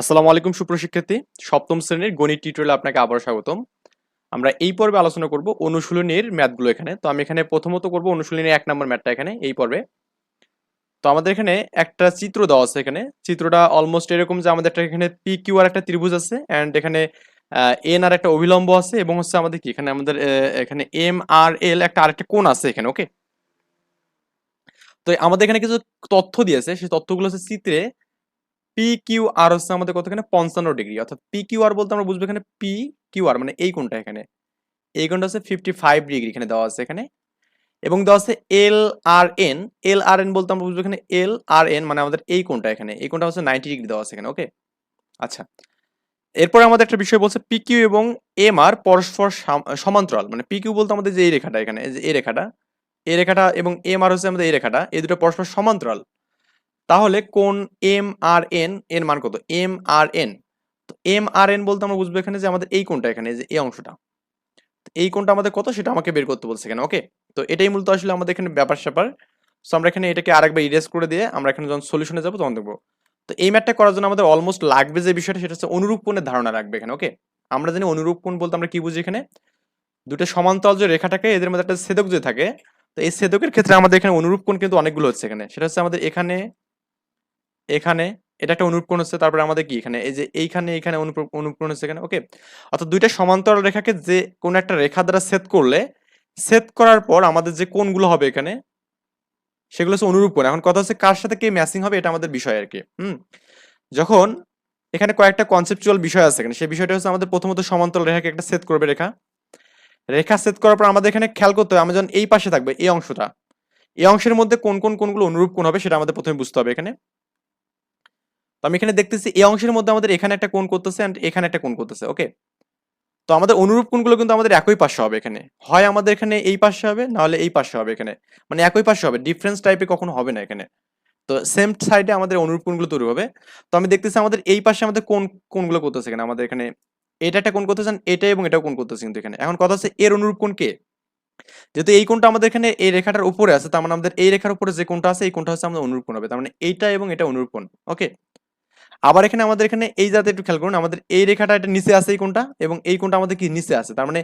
আসসালামু আলাইকুম সুপ্রশিক্ষার্থী সপ্তম শ্রেণির গণিত টিউটোরিয়ালে আপনাকে আবার স্বাগতম। আমরা এই পর্বে আলোচনা করব অনুশীলনীর ম্যাথগুলো এখানে। তো আমি এখানে প্রথমত করব অনুশীলনীর এক নম্বর ম্যাথটা এখানে, এই পর্বে। তো আমাদের এখানে একটা চিত্র দেওয়া আছে এখানে। চিত্রটা অলমোস্ট এরকম যে আমাদের একটা এখানে পি কিউ আর একটা ত্রিভুজ আছে অ্যান্ড এখানে এন আর একটা অভিলম্ব আছে, এবং হচ্ছে আমাদের কি? এখানে আমাদের এখানে এম আর এল একটা আরেকটা কোণ আছে এখানে ওকে তো আমাদের এখানে কিছু তথ্য দিয়েছে। সেই তথ্যগুলো হচ্ছে চিত্রে পি কিউ আর হচ্ছে আমাদের কত এখানে পঞ্চান্ন ডিগ্রি। অর্থাৎ পি কিউ আর বলতে আমরা বুঝব এখানে পি কিউ আর মানে এই কোণটা এখানে। এই কোণটা হচ্ছে ফিফটি ফাইভ ডিগ্রি এখানে দেওয়া আছে এখানে। এবং দেওয়া আছে এল আর এন এল আর এন বলতে আমরা বুঝব এখানে এল আর এন মানে আমাদের এই কোণটা এখানে। এই কোণটা হচ্ছে নাইনটি ডিগ্রি দেওয়া আছে এখানে ওকে আচ্ছা। এরপরে আমাদের একটা বিষয় বলছে পি কিউ এবং এম আর পরস্পর সাম- সমান্তরাল। মানে পি কিউ বলতে আমাদের যে এই রেখাটা এখানে, এই রেখাটা এই রেখাটা এবং এম আর হচ্ছে আমাদের এই রেখাটা, এই দুটো পরস্পর সমান্তরাল। তাহলে কোন এম আর এন, এর মান কত? M R N. তো এম আর এন বলতে আমরা বুঝব এখানে যে আমাদের এই কোনটা এখানে যে এই অংশটা। এই কোনটা আমাদের কত? সেটা আমাকে বের করতে বলছে এখানে, ওকে? তো এটাই মূলত আসলে আমাদের এখানে ব্যাপার স্যাপার। সো আমরা এখানে এটাকে আরেকবার ইরেজ করে দিয়ে আমরা এখানে যখন সলিউশনে যাব তখন দেখব। তো এই ম্যাথটা করার জন্য আমাদের অলমোস্ট লাগবে যে বিষয়টা, সেটা হচ্ছে অনুরূপ কোণের ধারণা রাখবে এখানে, ওকে? আমরা জানি অনুরূপ কোণ বলতে আমরা কি বুঝি এখানে? দুটো সমান্তরাল যে রেখাটাকে, এদের মধ্যে একটা ছেদক যে থাকে, তো এই ছেদকের ক্ষেত্রে আমাদের এখানে অনুরূপ কোণ কিন্তু অনেকগুলো হচ্ছে এখানে। সেটা হচ্ছে আমাদের এখানে এখানে, এটা একটা অনুরূপ হচ্ছে, তারপরে আমাদের কি এখানে? এই যে এইখানে এখানে অনুরূপ অনুরূপ হচ্ছে এখানে ওকে অর্থাৎ দুইটা সমান্তরাল রেখাকে যে কোন একটা রেখা দ্বারা ছেদ করলে, ছেদ করার পর আমাদের যে কোনগুলো হবে এখানে, সেগুলো হচ্ছে অনুরূপ কোণ। এখন কথা হচ্ছে কার সাথে কে ম্যাচিং হবে, এটা আমাদের বিষয় আর কি হুম? যখন এখানে কয়েকটা কনসেপচুয়াল বিষয় আছে এখানে, সেই বিষয়টা হচ্ছে আমাদের প্রথমত সমান্তরাল রেখাকে একটা ছেদ করবে রেখা। রেখা ছেদ করার পর আমাদের এখানে খেয়াল করতে হবে আমি যখন এই পাশে থাকবে, এই অংশটা, এই অংশের মধ্যে কোন কোন, কোনগুলো অনুরূপ কোণ হবে, সেটা আমাদের প্রথমে বুঝতে হবে এখানে। আমি এখানে দেখতেছি এই অংশের মধ্যে আমাদের এখানে একটা কোণ করতেছে এন্ড এখানে একটা কোণ করতেছে ওকে তো আমাদের অনুরূপ কোণগুলো কিন্তু আমাদের একই পাশে হবে এখানে। হয় আমাদের এখানে এই পাশে হবে, নাহলে এই পাশে হবে এখানে। মানে একই পাশে হবে ডিফারেন্স টাইপে কখনো হবে না এখানে। তো সেম সাইডে আমাদের অনুরূপ কোণগুলো তৈরি হবে। তো আমি দেখতেছি আমাদের এই পাশে আমাদের কোন কোণগুলো করতেছে এখানে, আমাদের এখানে এটা একটা কোণ করতেছেন এটা এবং এটাও কোণ করতেছে কিন্তু এখানে। এখন কথা হচ্ছে এর অনুরূপ কোণ কে? যেহেতু এই কোণটা আমাদের এখানে এই রেখাটার উপরে আছে, তার মানে আমাদের এই রেখার উপরে যে কোণটা আছে, এই কোণটা হচ্ছে আমাদের অনুরূপ কোণ হবে। তার মানে এইটা এবং এটা অনুরূপ কোণ ওকে আবার এখানে আমাদের এখানে এই জাতে একটু খেয়াল করুন, আমাদের এই রেখাটা এটা নিচে আছে এই কোনটা এবং এই কোনটা আমাদের কি নিচে আছে? তার মানে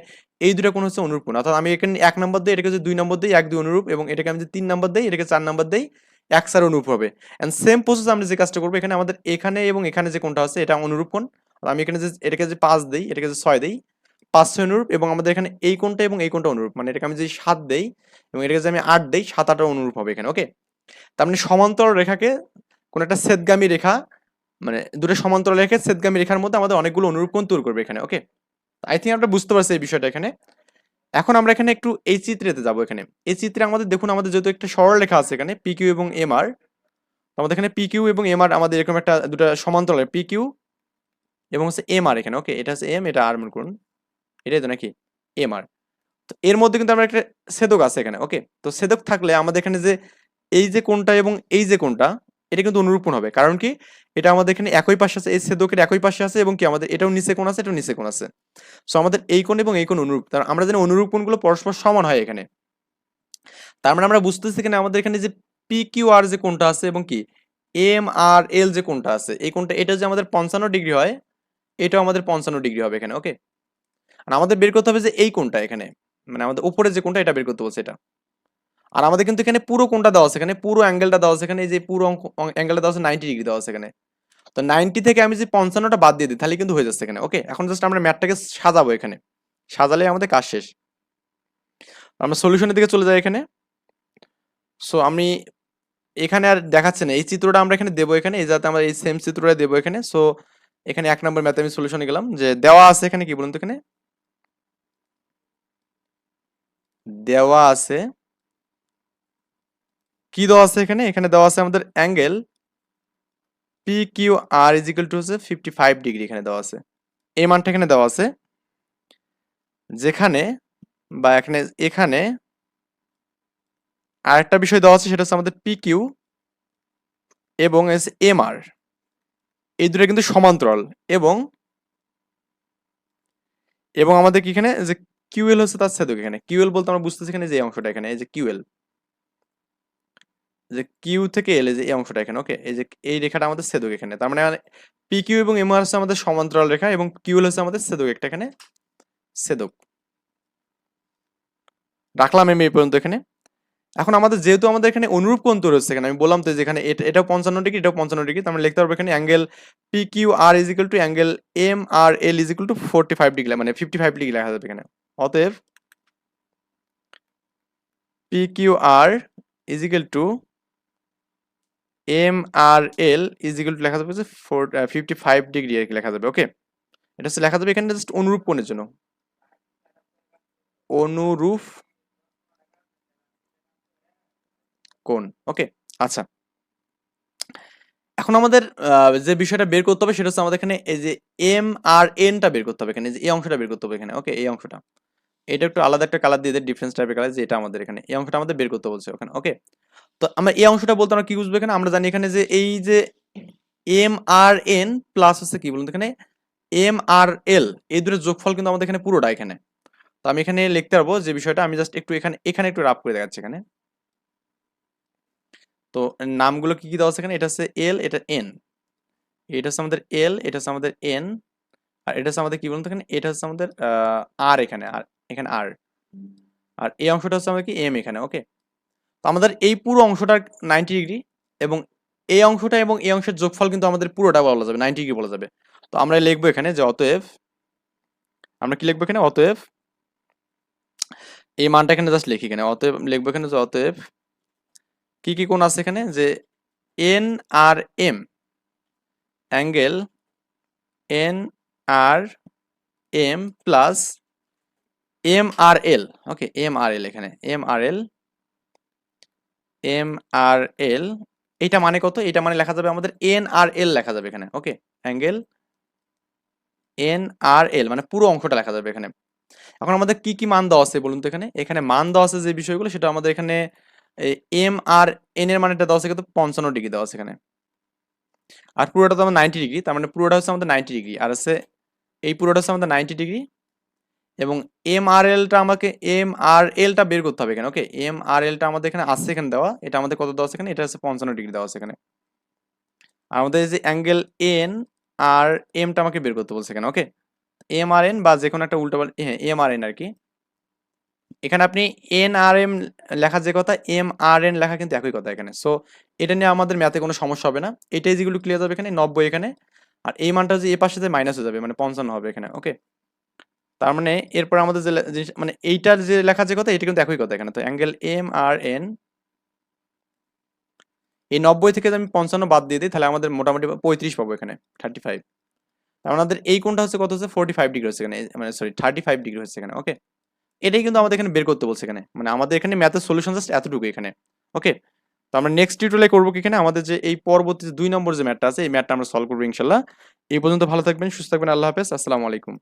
এই দুটো কোণ হচ্ছে অনুরূপ কোণ। অর্থাৎ আমি এখানে এক নম্বর দিই, এটাকে যদি দুই নম্বর দিই, এক দুই অনুরূপ এবং এটাকে আমি যদি তিন নম্বর দিই, এটাকে চার নম্বর দিই, এক সার অনুরূপ হবে। অ্যান্ড সেম প্রসেস আমরা যে কাজটা করব, এখানে আমাদের এখানে এবং এখানে যে কোনটা আছে, এটা অনুরূপ আর আমি এখানে যে, এটাকে যে পাঁচ দিই, এটাকে যে ছয় দিই, পাঁচ ছয় অনুরূপ এবং আমাদের এখানে এই কোনটা এবং এই কোনটা অনুরূপ। মানে এটাকে আমি যদি সাত দেই এবং এটাকে যদি আমি আট দেই, সাত আটটা অনুরূপ হবে এখানে ওকে তার মানে সমান্তরাল রেখাকে কোন একটা ছেদগামী রেখা মানে দুটো সমান্তরাল রেখে ছেদগামী রেখার মধ্যে আমাদের অনেকগুলো অনুরূপ কোণ তৈরি করবে এখানে ওকে আই থিঙ্ক আমরা বুঝতে পারছি এই বিষয়টা এখানে। এখন আমরা এখানে একটু এই চিত্রেতে যাব এখানে। এই চিত্রে আমাদের, দেখুন আমাদের যেহেতু একটা সরল রেখা আছে এখানে পি কিউ এবং এম আর আমাদের এখানে পি কিউ এবং এম আর আমাদের এরকম একটা দুটো সমান্তরাল পি কিউ এবং হচ্ছে এম আর এখানে ওকে এটা হচ্ছে এম এটা আর মনে করুন। এটাই তো নাকি? এম আর তো এর মধ্যে কিন্তু আমরা একটা সেদক আছে এখানে ওকে তো সেদক থাকলে আমাদের এখানে যে এই যে কোনটা এবং এই যে কোণটা এটা কিন্তু অনুরূপণ হবে। কারণ কি? এটা আমাদের এখানে একই পাশে আছে এই ছেদকের একই পাশে আছে এবং কি আমাদের এটাও নিচে কোণ আছে, এটাও নিচে কোণ আছে। সো আমাদের এই কোণ এবং এই কোণ অনুরূপ। তার আমরা জানি অনুরূপ কোণগুলো পরস্পর সমান হয় এখানে। তার মানে আমরা বুঝতেছি এখানে আমাদের এখানে যে পি কিউ আর যে কোণটা আছে এবং কি এম আর এল যে কোণটা আছে, এই কোণটা এটা যে আমাদের পঞ্চান্ন ডিগ্রি হয়, এটাও আমাদের পঞ্চান্ন ডিগ্রি হবে এখানে ওকে আর আমাদের বের করতে হবে যে এই কোণটা এখানে। মানে আমাদের উপরে যে কোণটা, এটা বের করতে বলছে এটা। আর আমাদের কিন্তু এখানে পুরো কোনটা দেওয়া আছে, এখানে পুরো অ্যাঙ্গেলটা দেওয়া আছে, এখানে যে পুরো অ্যাঙ্গেলটা দেওয়া আছে নাইনটি ডিগ্রি দেওয়া আছে এখানে। তো নাইনটি থেকে আমি যে পঞ্চান্নটা বাদ দিয়ে দিই, তাহলে কিন্তু হয়ে যাচ্ছে এখানে ওকে এখন জাস্ট আমরা ম্যাটটাকে সাজাবো এখানে। সাজালে আমাদের কাজ শেষ। আমরা সলিউশনের দিকে চলে যাই এখানে। সো আমি এখানে আর দেখাচ্ছে না, এই চিত্রটা আমরা এখানে দেবো এখানে, এই যাতে আমরা এই সেম চিত্রটা দেবো এখানে। সো এখানে এক নম্বর ম্যাথে আমি সলিউশনে গেলাম, যে দেওয়া আছে এখানে কি বলুন তো এখানে? দেওয়া আছে কি দেওয়া আছে এখানে? এখানে দেওয়া আছে আমাদের angle P Q R is equal to হচ্ছে ফিফটি ফাইভ ডিগ্রি এখানে দেওয়া আছে। এই মানটা এখানে দেওয়া আছে, যেখানে বা এখানে এখানে আরেকটা বিষয় দেওয়া আছে, সেটা হচ্ছে আমাদের পি কিউ এবং এস এম আর এই দুটো কিন্তু সমান্তরাল এবং এবং আমাদের কি এখানে? যে কিউএল হচ্ছে তার ছেদক এখানে। কিউএল বলতে আমরা বুঝতেছি এখানে যে অংশটা এখানে, এই যে কিউএল যে কিউ থেকে এল যে এই অংশটা এখানে ওকে এই যে এই রেখাটা আমাদের ছেদক এখানে। তার মানে পি কিউ এবং এম হচ্ছে আমাদের সমান্তরাল রেখা এবং কিউ হচ্ছে আমাদের ছেদক একটা এখানে ছেদক রাখলাম আমি এই পর্যন্ত এখানে। এখন আমাদের যেহেতু আমাদের এখানে অনুরূপ কোণ তৈরি হচ্ছে এখানে, আমি বললাম তো যে এখানে এটা, এটাও পঞ্চান্ন ডিগ্রি, এটাও পঞ্চান্ন ডিগ্রি, তার মানে লিখতে পারব এখানে angle P Q R is equal to angle M R L is equal to forty five degree মানে ফিফটি ফাইভ ডিগ্রি লেখা যাবে এখানে। অতএব P Q R is equal to M R L is equal to লেখা যাবে four fifty five degree আর কি লেখা যাবে ওকে এটা হচ্ছে লেখা যাবে এখানে জাস্ট অনুরূপ কোণের জন্য। অনুরূপ কোণ ওকে আচ্ছা। এখন আমাদের যে বিষয়টা বের করতে হবে সেটা হচ্ছে আমাদের এখানে এই যে এম আর এনটা বের করতে হবে এখানে যে এই অংশটা বের করতে হবে এখানে ওকে এই অংশটা। এটা একটু আলাদা একটা কালার দিয়ে দেয় ডিফারেন্স টাইপের কালার যেটা আমাদের এখানে, এই অংশটা আমাদের বের করতে বলছে ওখানে ওকে তো আমরা এই অংশটা বলতে আমরা কি বুঝব এখানে? আমরা জানি এখানে যে এই যে এম আর এন প্লাস হচ্ছে কি বলুন এখানে? এম আর এল এই দুটো যোগফল কিন্তু আমাদের এখানে পুরোটা এখানে। তো আমি এখানে লিখতে পারব যে বিষয়টা, আমি জাস্ট একটু এখানে এখানে একটু রাফ করে দেখাচ্ছি এখানে। তো নামগুলো কি কি দেওয়া আছে এখানে? এটা হচ্ছে এল এটা এন এটা হচ্ছে আমাদের এল এটা হচ্ছে আমাদের এন আর এটা হচ্ছে আমাদের কি বলুন এখানে? এটা হচ্ছে আমাদের আর এখানে আর এখানে আর আর এই অংশটা হচ্ছে আমাদের কি? এম এখানে ওকে তো আমাদের এই পুরো অংশটা নাইনটি ডিগ্রি এবং এই অংশটা এবং এই অংশের যোগফল কিন্তু আমাদের পুরোটা বলা যাবে নাইনটি ডিগ্রি বলা যাবে। তো আমরা লিখব এখানে যে অতএব, আমরা কি লিখব এখানে? অতএব, এই মানটা এখানে জাস্ট লিখি এখানে। অতএব লিখব এখানে যে অতএব, কি কি কোণ আছে এখানে? যে N R M angle N R M plus M R L okay M R L এখানে M R L M R এল এটা মানে কত? এটা মানে লেখা যাবে আমাদের এন আর এল লেখা যাবে এখানে ওকে অ্যাঙ্গেল এন আর এল মানে পুরো অংশটা লেখা যাবে এখানে। এখন আমাদের কি কি মান দেওয়া আছে বলুন তো এখানে? এখানে মান দেওয়া আছে যে বিষয়গুলো, সেটা আমাদের এখানে এম আর এন এর মানেটা দেওয়া আছে কিন্তু পঞ্চান্ন ডিগ্রি দেওয়া আছে এখানে। আর পুরোটা তো আমাদের নাইনটি ডিগ্রি, তার মানে পুরোটা হচ্ছে আমাদের নাইনটি ডিগ্রি। আর হচ্ছে এই পুরোটা হচ্ছে আমাদের নাইনটি ডিগ্রি। এবং এম আর এলটা আমাকে এম আর এলটা বের করতে হবে এখানে ওকে এম আর এলটা আমাদের এখানে আসছে এখানে দেওয়া, এটা আমাদের কত দেওয়া আছে এখানে? এটা হচ্ছে পঞ্চান্ন ডিগ্রি দেওয়া আছে এখানে। আর আমাদের যে অ্যাঙ্গেল এন আর এমটা আমাকে বের করতে বলছে এখানে ওকে এম আর এন বা যে কোনো একটা উল্টো হ্যাঁ এম আর এন আর কি। এখানে আপনি এন আর এম লেখা যে কথা এম আর এন লেখা কিন্তু একই কথা এখানে। সো এটা নিয়ে আমাদের ম্যাথে কোনো সমস্যা হবে না। এটাই যেগুলো ক্লিয়ার যাবে এখানে, নব্বই এখানে। আর এই মানটা যে এ পাশে মাইনাস হয়ে যাবে মানে পঞ্চান্ন হবে এখানে ওকে তার মানে এরপর আমাদের যে মানে এইটার যে লেখা যে কথা, এটা কিন্তু একই কথা এখানে। তো অ্যাঙ্গেল এম আর এন এই নব্বই থেকে আমি পঞ্চান্ন বাদ দিয়ে দিই, তাহলে আমাদের মোটামুটি পঁয়ত্রিশ পাবো এখানে থার্টি ফাইভ আমাদের এই কোনটা হচ্ছে কত হচ্ছে? ফোর্টি ফাইভ ডিগ্রি হচ্ছে এখানে মানে সরি থার্টি ফাইভ ডিগ্রি হচ্ছে এখানে ওকে এটাই কিন্তু আমাদের এখানে বের করতে বলছে এখানে মানে আমাদের এখানে ম্যাথের সলিউশন জাস্ট এতটুকু এখানে ওকে তো আমরা নেক্সট টিউটোরিয়ালে করব কি এখানে? আমাদের যে এই পরবর্তী দুই নম্বর যে ম্যাথটা আছে, এই ম্যাথটা আমরা সলভ করব ইনশাল্লাহ। এই পর্যন্ত ভালো থাকবেন, সুস্থ থাকবেন, আল্লাহ হাফেজ, আসসালামু আলাইকুম।